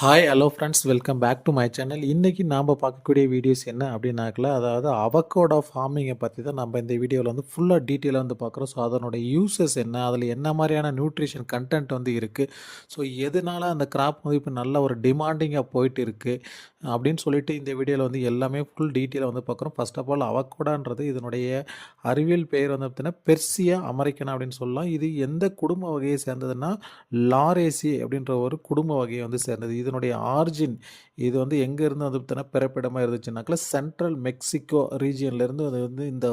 Hi hello friends welcome back to my channel இன்றைக்கி நாம் பார்க்கக்கூடிய வீடியோஸ் என்ன அப்படின்னாக்கல அதாவது அவக்கோட ஃபார்மிங்கை பற்றி தான் நம்ம இந்த வீடியோவில் வந்து ஃபுல்லாக டீட்டெயிலாக வந்து பார்க்குறோம். ஸோ அதனோட யூசஸ் என்ன அதில் என்ன மாதிரியான நியூட்ரிஷன் கண்டென்ட் வந்து இருக்குது ஸோ எதனால அந்த கிராப் வந்து இப்போ நல்ல ஒரு டிமாண்டிங்காக போயிட்டு இருக்குது அப்படின்னு சொல்லிட்டு இந்த வீடியோவில் வந்து எல்லாமே ஃபுல் டீட்டெயிலாக வந்து பார்க்குறோம். ஃபர்ஸ்ட் ஆஃப் ஆல் அவக்கோடான்றது இதனுடைய அறிவியல் பெயர் வந்து பார்த்தீங்கன்னா பெர்சியா அமெரிக்கன் அப்படின்னு சொல்லலாம். இது எந்த குடும்ப வகையை சேர்ந்ததுன்னா லாரேசி அப்படின்ற ஒரு குடும்ப வகையை வந்து சேர்ந்தது. இது இதனுடைய ஆர்ஜின் இது வந்து எங்கேருந்து வந்து பார்த்தீங்கன்னா பிறப்பிடமாக இருந்துச்சுனாக்கா சென்ட்ரல் மெக்சிகோ ரீஜியன்லேருந்து அது வந்து இந்த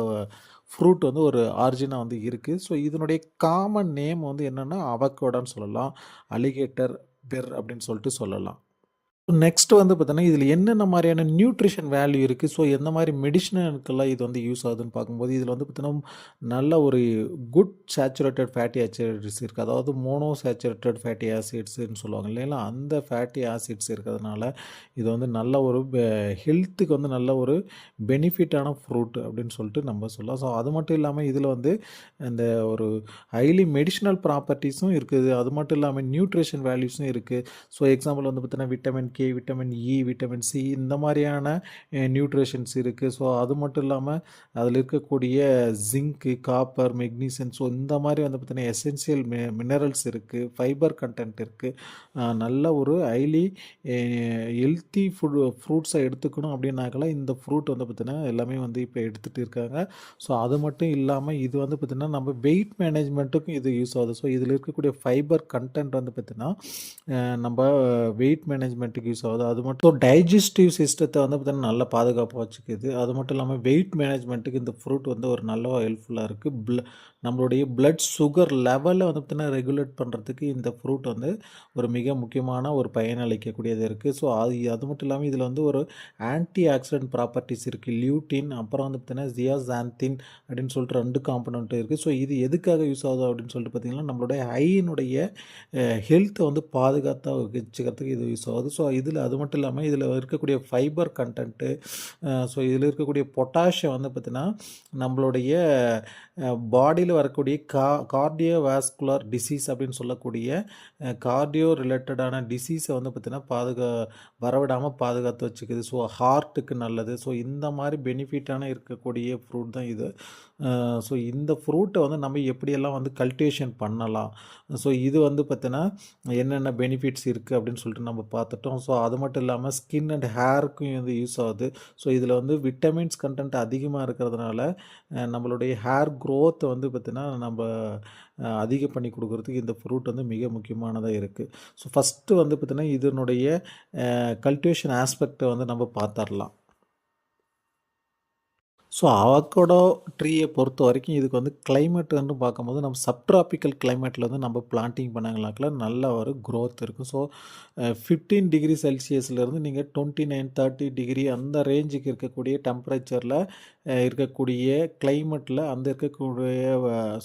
ஃப்ரூட் வந்து ஒரு ஆர்ஜினாக வந்து இருக்குது ஸோ இதனுடைய காமன் நேம் வந்து என்னென்னா அவக்கோடான்னு சொல்லலாம் அலிகேட்டர் பெர் அப்படின்னு சொல்லிட்டு சொல்லலாம். நெக்ஸ்ட் வந்து பார்த்தோன்னா இதில் என்னென்ன மாதிரியான நியூட்ரிஷன் வேல்யூ இருக்குது ஸோ எந்த மாதிரி மெடிஷனுக்கெல்லாம் இது வந்து யூஸ் ஆகுதுன்னு பார்க்கும்போது இதில் வந்து பார்த்தீங்கன்னா நல்ல ஒரு குட் சேச்சுரேட்டட் ஃபேட்டி ஆசிட்ஸ் இருக்குது அதாவது மோனோ சேச்சுரேட்டட் ஃபேட்டி ஆசிட்ஸ்ன்னு சொல்லுவாங்க இல்லைங்களா? அந்த ஃபேட்டி ஆசிட்ஸ் இருக்கிறதுனால இது வந்து நல்ல ஒரு ஹெல்த்துக்கு வந்து நல்ல ஒரு பெனிஃபிட்டான ஃப்ரூட் அப்படின்னு சொல்லிட்டு நம்ம சொல்லலாம். ஸோ அது மட்டும் இல்லாமல் இதில் வந்து இந்த ஒரு ஹைலி மெடிஷனல் ப்ராப்பர்ட்டிஸும் இருக்குது. அது மட்டும் இல்லாமல் நியூட்ரிஷன் வேல்யூஸும் இருக்குது ஸோ எக்ஸாம்பிள் வந்து பார்த்தீங்கன்னா vitamin K vitamin E vitamin C இந்த மாதிரியான நியூட்ரிஷன்ஸ் இருக்குது ஸோ அது மட்டும் இல்லாமல் அதில் இருக்கக்கூடிய ஜிங்க்கு காப்பர் மெக்னீசியம் ஸோ இந்த மாதிரி வந்து பார்த்திங்கன்னா எசென்சியல் மி மினரல்ஸ் இருக்குது ஃபைபர் கண்டென்ட் இருக்குது நல்ல ஒரு ஹைலி ஹெல்த்தி ஃபுட் ஃப்ரூட்ஸை எடுத்துக்கணும் அப்படின்னாக்கெல்லாம் இந்த ஃப்ரூட் வந்து பார்த்திங்கன்னா எல்லாமே வந்து இப்போ எடுத்துகிட்டு இருக்காங்க. ஸோ அது மட்டும் இல்லாமல் இது வந்து பார்த்திங்கன்னா நம்ம வெயிட் மேனேஜ்மெண்ட்டுக்கும் இது யூஸ் ஆகுது. ஸோ இதில் இருக்கக்கூடிய ஃபைபர் கண்டென்ட் வந்து பார்த்திங்கன்னா நம்ம வெயிட் மேனேஜ்மெண்ட்டுக்கு யூஸ் ஆகுது. அது மட்டும் டைஜஸ்டிவ் சிஸ்டத்தை வந்து பார்த்திங்கன்னா நல்லா பாதுகாப்பாக வச்சுக்குது. அது மட்டும் இல்லாமல் வெயிட் மேனேஜ்மெண்ட்டுக்கு இந்த ஃப்ரூட் வந்து ஒரு நல்ல ஹெல்ப்ஃபுல்லாக இருக்குது ப்ள நம்மளுடைய பிளட் சுகர் லெவலை வந்து பார்த்திங்கன்னா ரெகுலேட் பண்ணுறதுக்கு இந்த ஃப்ரூட் வந்து ஒரு மிக முக்கியமான ஒரு பயனளிக்கக்கூடியது இருக்குது ஸோ அது அது மட்டும் இல்லாமல் இதில் வந்து ஒரு ஆன்டி ஆக்சிடென்ட் ப்ராப்பர்ட்டிஸ் இருக்குது லியூட்டின் அப்புறம் வந்து பார்த்திங்கன்னா ஜியாசாந்தின் அப்படின்னு சொல்லிட்டு ரெண்டு காம்பனண்ட்டும் இருக்குது ஸோ இது எதுக்காக யூஸ் ஆகுது அப்படின்னு சொல்லிட்டு பார்த்திங்கன்னா நம்மளுடைய ஐயினுடைய ஹெல்த்தை வந்து பாதுகாத்தாக வச்சுக்கிறதுக்கு இது யூஸ் ஆகுது. ஸோ இதில் அது மட்டும் இல்லாமல் இதில் இருக்கக்கூடிய ஃபைபர் கண்டென்ட்டு ஸோ இதில் இருக்கக்கூடிய பொட்டாஷியம் வந்து பார்த்திங்கன்னா நம்மளுடைய பாடியில் வரக்கூடிய கா கார்டியோ வாஸ்குலர் டிசீஸ் அப்படின்னு சொல்லக்கூடிய கார்டியோ ரிலேட்டடான டிசீஸை வந்து பார்த்திங்கன்னா பாதுகா வரவிடாமல் பாதுகாத்து வச்சுக்குது. ஸோ ஹார்ட்டுக்கு நல்லது. ஸோ இந்த மாதிரி பெனிஃபிட்டான இருக்கக்கூடிய ஃப்ரூட் தான் இது. ஸோ இந்த ஃப்ரூட்டை வந்து நம்ம எப்படியெல்லாம் வந்து கல்டிவேஷன் பண்ணலாம்? ஸோ இது வந்து பார்த்தீங்கன்னா என்னென்ன பெனிஃபிட்ஸ் இருக்குது அப்படின்னு சொல்லிட்டு நம்ம பார்த்துட்டோம். ஸோ அது மட்டும் இல்லாமல் ஸ்கின் அண்ட் ஹேருக்கும் வந்து யூஸ் ஆகுது. ஸோ இதில் வந்து விட்டமின்ஸ் கண்டென்ட் அதிகமாக இருக்கிறதுனால நம்மளுடைய ஹேர் க்ரோத்தை வந்து பார்த்திங்கன்னா நம்ம அதிக பண்ணி கொடுக்குறதுக்கு இந்த ஃப்ரூட் வந்து மிக முக்கியமானதாக இருக்குது ஸோ ஃபஸ்ட்டு வந்து பார்த்திங்கன்னா இதனுடைய கல்டிவேஷன் ஆஸ்பெக்டை வந்து நம்ம பார்த்துடலாம். ஸோ அவக்கோடோ ட்ரீயை பொறுத்த வரைக்கும் இதுக்கு வந்து கிளைமேட்டுன்னு பார்க்கும்போது நம்ம சப்ட்ராபிக்கல் கிளைமேட்டில் வந்து நம்ம பிளான்டிங் பண்ணாங்களாக்கில் நல்ல ஒரு க்ரோத் இருக்கும். ஸோ ஃபிஃப்டீன் டிகிரி செல்சியஸ்லேருந்து நீங்கள் டுவெண்ட்டி நைன் தேர்ட்டி டிகிரி அந்த ரேஞ்சுக்கு இருக்கக்கூடிய டெம்பரேச்சரில் இருக்கக்கூடிய கிளைமேட்டில் அந்த இருக்கக்கூடிய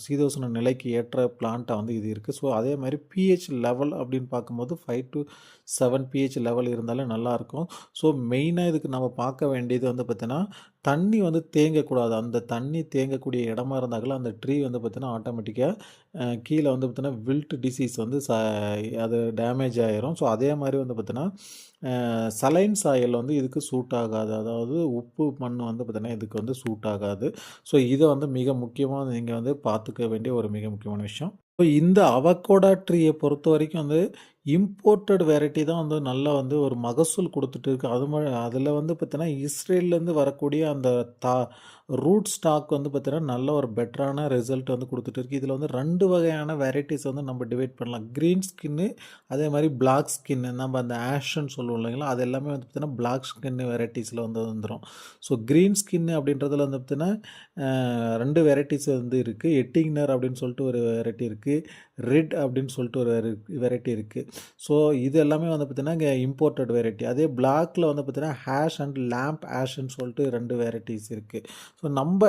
சீதோசன நிலைக்கு ஏற்ற பிளான்ட்டாக வந்து இது இருக்குது ஸோ அதே மாதிரி பிஹெச் லெவல் அப்படின்னு பார்க்கும்போது five to seven pH level இருந்தாலும் நல்லாயிருக்கும். ஸோ மெயினாக இதுக்கு நம்ம பார்க்க வேண்டியது வந்து பார்த்திங்கன்னா தண்ணி வந்து தேங்கக்கூடாது. அந்த தண்ணி தேங்கக்கூடிய இடமா இருந்தாக்கல அந்த ட்ரீ வந்து பார்த்திங்கன்னா ஆட்டோமேட்டிக்காக கீழே வந்து பார்த்திங்கன்னா வில்ட் டிசீஸ் வந்து ச அது டேமேஜ் ஆகிரும் ஸோ அதே மாதிரி வந்து பார்த்திங்கன்னா சலைன் சாயல் வந்து இதுக்கு சூட் ஆகாது அதாவது உப்பு மண் வந்து பார்த்திங்கன்னா இதுக்கு வந்து சூட் ஆகாது ஸோ இதை வந்து மிக முக்கியமாக நீங்கள் வந்து பார்த்துக்க வேண்டிய ஒரு மிக முக்கியமான விஷயம். ஸோ இந்த அவக்கோடா ட்ரீயை பொறுத்த வரைக்கும் வந்து இம்போர்ட்டட் வெரைட்டி தான் வந்து நல்லா வந்து ஒரு மகசூல் கொடுத்துட்டு இருக்கு. அது மாதிரி அதில் வந்து பார்த்தீங்கன்னா இஸ்ரேல்லேருந்து வரக்கூடிய அந்த தா ரூட் ஸ்டாக் வந்து பார்த்தீங்கன்னா நல்ல ஒரு பெட்டரான ரிசல்ட் வந்து கொடுத்துட்டு இருக்கு. இதில் வந்து ரெண்டு வகையான வெரைட்டிஸ் வந்து நம்ம டிவைட் பண்ணலாம். க்ரீன் ஸ்கின்னு அதே மாதிரி பிளாக் ஸ்கின்னு நம்ம அந்த ஆஷன் சொல்லுவோம் இல்லைங்களா அது எல்லாமே வந்து பார்த்தீங்கன்னா பிளாக் ஸ்கின்னு வெரைட்டிஸில் வந்து வந்துடும் ஸோ க்ரீன் ஸ்கின்னு அப்படின்றதுல வந்து பார்த்தீங்கன்னா ரெண்டு வெரைட்டிஸ் வந்து இருக்குது எட்டிங்னர் அப்படின்னு சொல்லிட்டு ஒரு வெரைட்டி இருக்குது ரெட் அப்படின்னு சொல்லிட்டு ஒரு வெரைட்டி இருக்குது ஸோ இது எல்லாமே வந்து பார்த்திங்கன்னா இங்கே இம்போர்ட்டட் வெரைட்டி அதே பிளாக்கில் வந்து பார்த்திங்கன்னா ஹேஷ் அண்ட் லேம்ப் ஆஷ்ன்னு சொல்லிட்டு ரெண்டு வெரைட்டிஸ் இருக்குது ஸோ நம்ம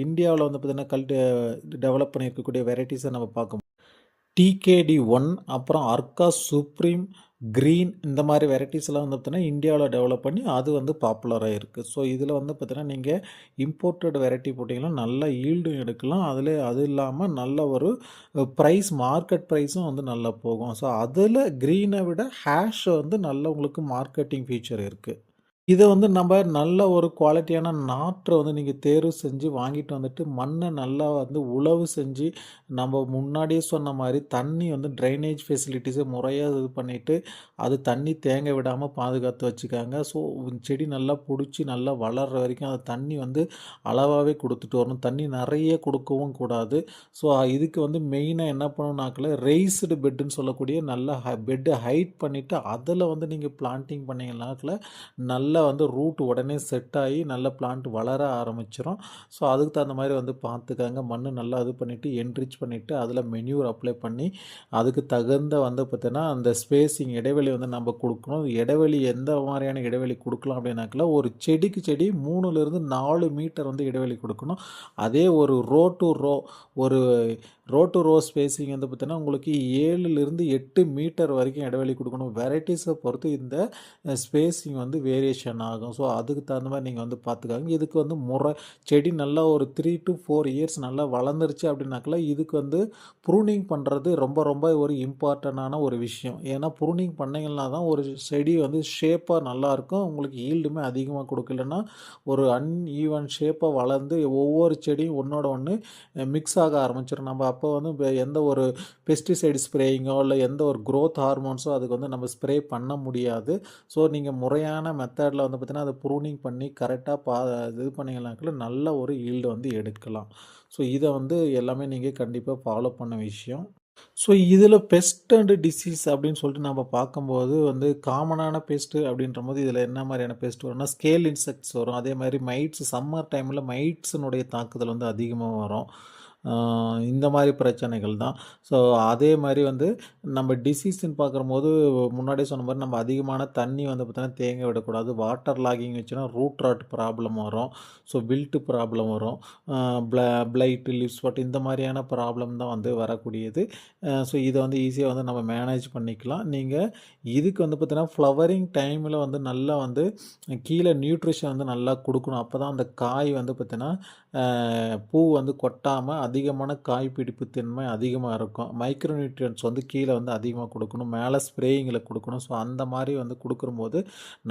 இந்தியாவில் வந்து பார்த்திங்கன்னா கல்ட்டு டெவலப் பண்ணியிருக்கக்கூடிய வெரைட்டிஸை நம்ம பார்க்கும் டிகேடி ஒன் அப்புறம் அர்கா சுப்ரீம் க்ரீன் இந்த மாதிரி வெரைட்டிஸ்லாம் வந்து பார்த்தீங்கன்னா இந்தியாவில் டெவலப் பண்ணி அது வந்து பாப்புலராக இருக்குது ஸோ இதில் வந்து பார்த்தீங்கன்னா நீங்கள் இம்போர்ட்டட் வெரைட்டி போட்டிங்கன்னா நல்ல ஈல்டும் எடுக்கலாம். அதில் அது இல்லாமல் நல்ல ஒரு ப்ரைஸ் மார்க்கெட் ப்ரைஸும் வந்து நல்லா போகும். ஸோ அதில் க்ரீனை விட ஹேஷ் வந்து நல்ல உங்களுக்கு மார்க்கெட்டிங் ஃபீச்சர் இருக்குது இதை வந்து நம்ம நல்ல ஒரு குவாலிட்டியான நாற்றை வந்து நீங்கள் தேர்வு செஞ்சு வாங்கிட்டு வந்துட்டு மண்ணை நல்லா வந்து உழவு செஞ்சு நம்ம முன்னாடியே சொன்ன மாதிரி தண்ணி வந்து ட்ரைனேஜ் ஃபெசிலிட்டிஸை முறையாக இது பண்ணிவிட்டு அது தண்ணி தேங்க விடாமல் பாதுகாத்து வச்சுக்காங்க. ஸோ செடி நல்லா பிடிச்சி நல்லா வளர்கிற வரைக்கும் அந்த தண்ணி வந்து அளவாகவே கொடுத்துட்டு வரணும். தண்ணி நிறைய கொடுக்கவும் கூடாது. ஸோ இதுக்கு வந்து மெயினாக என்ன பண்ணணுனாக்கில் ரெய்ஸ்டு பெட்டுன்னு சொல்லக்கூடிய நல்ல பெட்டை ஹைட் பண்ணிவிட்டு அதில் வந்து நீங்கள் பிளான்டிங் பண்ணிங்கனாக்கில் நல்ல வந்து ரூட் உடனே செட் ஆகி நல்ல பிளான்ட் வளர ஆரம்பிச்சிடும் ஸோ அதுக்கு தகுந்த மாதிரி வந்து பார்த்துக்காங்க மண் நல்லா இது பண்ணிவிட்டு என்ரிச் பண்ணிவிட்டு அதில் மென்யூர் அப்ளை பண்ணி அதுக்கு தகுந்த வந்து பார்த்தீங்கன்னா அந்த ஸ்பேஸிங் இடைவெளி வந்து நம்ம கொடுக்கணும். இடைவெளி எந்த மாதிரியான இடைவெளி கொடுக்கலாம் அப்படின்னாக்கல ஒரு செடிக்கு செடி மூணுலேருந்து நாலு மீட்டர் வந்து இடைவெளி கொடுக்கணும். அதே ஒரு ரோ டு ரோ ஒரு ரோ டு ரோ ஸ்பேஸிங் வந்து பார்த்தீங்கன்னா உங்களுக்கு ஏழுலேருந்து எட்டு மீட்டர் வரைக்கும் இடைவெளி கொடுக்கணும். வெரைட்டிஸை பொறுத்து இந்த ஸ்பேஸிங் வந்து வேரியேஷன் ஆகும். ஸோ அதுக்கு தகுந்த மாதிரி நீங்கள் வந்து பார்த்துக்காங்க இதுக்கு வந்து முறை செடி நல்லா ஒரு த்ரீ டு ஃபோர் இயர்ஸ் நல்லா வளர்ந்துருச்சு அப்படின்னாக்கல இதுக்கு வந்து ப்ரூனிங் பண்ணுறது ரொம்ப ரொம்ப ஒரு இம்பார்ட்டண்ட்டான ஒரு விஷயம். ஏன்னா ப்ரூனிங் பண்ணிங்கன்னா தான் ஒரு செடி வந்து ஷேப்பாக நல்லாயிருக்கும் உங்களுக்கு ஈல்டுமே அதிகமாக கொடுக்கலன்னா ஒரு அன்ஈவன் ஷேப்பாக வளர்ந்து ஒவ்வொரு செடியும் ஒன்றோட ஒன்று மிக்ஸ் ஆக ஆரம்பிச்சிடும் நம்ம அப்போ வந்து எந்த ஒரு பெஸ்டிசைடு ஸ்ப்ரேயிங்கோ இல்லை எந்த ஒரு க்ரோத் ஹார்மோன்ஸோ அதுக்கு வந்து நம்ம ஸ்ப்ரே பண்ண முடியாது. ஸோ நீங்கள் முறையான மெத்தடில் வந்து பார்த்திங்கன்னா அதை ப்ரூனிங் பண்ணி கரெக்டாக பா இது பண்ணிங்கனாக்கில் நல்ல ஒரு ஈல்டு வந்து எடுக்கலாம். ஸோ இதை வந்து எல்லாமே நீங்கள் கண்டிப்பாக ஃபாலோ பண்ண விஷயம். ஸோ இதில் பெஸ்ட் அண்டு டிசீஸ் அப்படின்னு சொல்லிட்டு நம்ம பார்க்கும்போது வந்து காமனான பெஸ்ட்டு அப்படின்ற போது இதில் என்ன மாதிரியான பெஸ்ட் வரும்னா ஸ்கேல் இன்செக்ட்ஸ் வரும். அதே மாதிரி மைட்ஸ் சம்மர் டைமில் மைட்ஸினுடைய தாக்குதல் வந்து அதிகமாக வரும். இந்த மாதிரி பிரச்சனைகள் தான். ஸோ அதே மாதிரி வந்து நம்ம டிசீஸ்ன்னு பார்க்கும்போது முன்னாடியே சொன்ன மாதிரி நம்ம அதிகமான தண்ணி வந்து பார்த்தோன்னா தேங்க விடக்கூடாது. வாட்டர் லாகிங் வச்சுன்னா ரூட் ராட் ப்ராப்ளம் வரும். ஸோ வில்ட்டு ப்ராப்ளம் வரும். ப்ள பிளைட்டு லிப் ஸ்பாட் இந்த மாதிரியான ப்ராப்ளம் தான் வந்து வரக்கூடியது. ஸோ இதை வந்து ஈஸியாக வந்து நம்ம மேனேஜ் பண்ணிக்கலாம். நீங்கள் இதுக்கு வந்து பார்த்தீங்கன்னா ஃப்ளவரிங் டைமில் வந்து நல்லா வந்து கீழே நியூட்ரிஷன் வந்து நல்லா கொடுக்கணும். அப்போ தான் அந்த காய் வந்து பார்த்தீங்கன்னா பூ வந்து கொட்டாமல் அதிகமான காய் பிடிப்பு தன்மை அதிகமாக இருக்கும். மைக்ரோ நியூட்ரியன்ஸ் வந்து கீழே வந்து அதிகமாக கொடுக்கணும். மேலே ஸ்ப்ரேயிங்கில் கொடுக்கணும். ஸோ அந்த மாதிரி வந்து கொடுக்கும்போது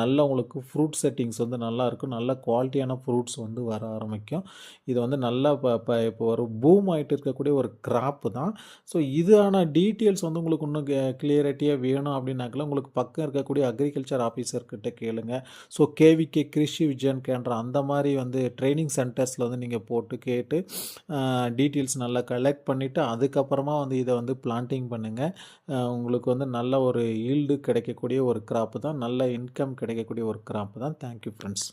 நல்ல உங்களுக்கு ஃப்ரூட் செட்டிங்ஸ் வந்து நல்லாயிருக்கும் நல்ல குவாலிட்டியான ஃப்ரூட்ஸ் வந்து வர ஆரம்பிக்கும். இது வந்து நல்லா இப்போ இப்போ இப்போ ஒரு பூம் ஆகிட்டு இருக்கக்கூடிய ஒரு கிராப்பு தான். ஸோ இதான டீட்டெயில்ஸ் வந்து உங்களுக்கு இன்னும் கிளியரிட்டியாக வேணும் அப்படின்னாக்கல உங்களுக்கு பக்கம் இருக்கக்கூடிய அக்ரிகல்ச்சர் ஆஃபீஸர்கிட்ட கேளுங்க. ஸோ கேவிகே கிருஷி விஜயன் கேன்ற அந்த மாதிரி வந்து ட்ரைனிங் சென்டர்ஸில் வந்து நீங்கள் நீங்கள் போட்டு கேட்டு டீட்டெயில்ஸ் நல்லா கலெக்ட் பண்ணிவிட்டு அதுக்கப்புறமா வந்து இதை வந்து பிளான்டிங் பண்ணுங்கள் உங்களுக்கு வந்து நல்ல ஒரு ஈல்டு கிடைக்கக்கூடிய ஒரு கிராப்பு தான் நல்ல இன்கம் கிடைக்கக்கூடிய ஒரு கிராப்பு தான். Thank you friends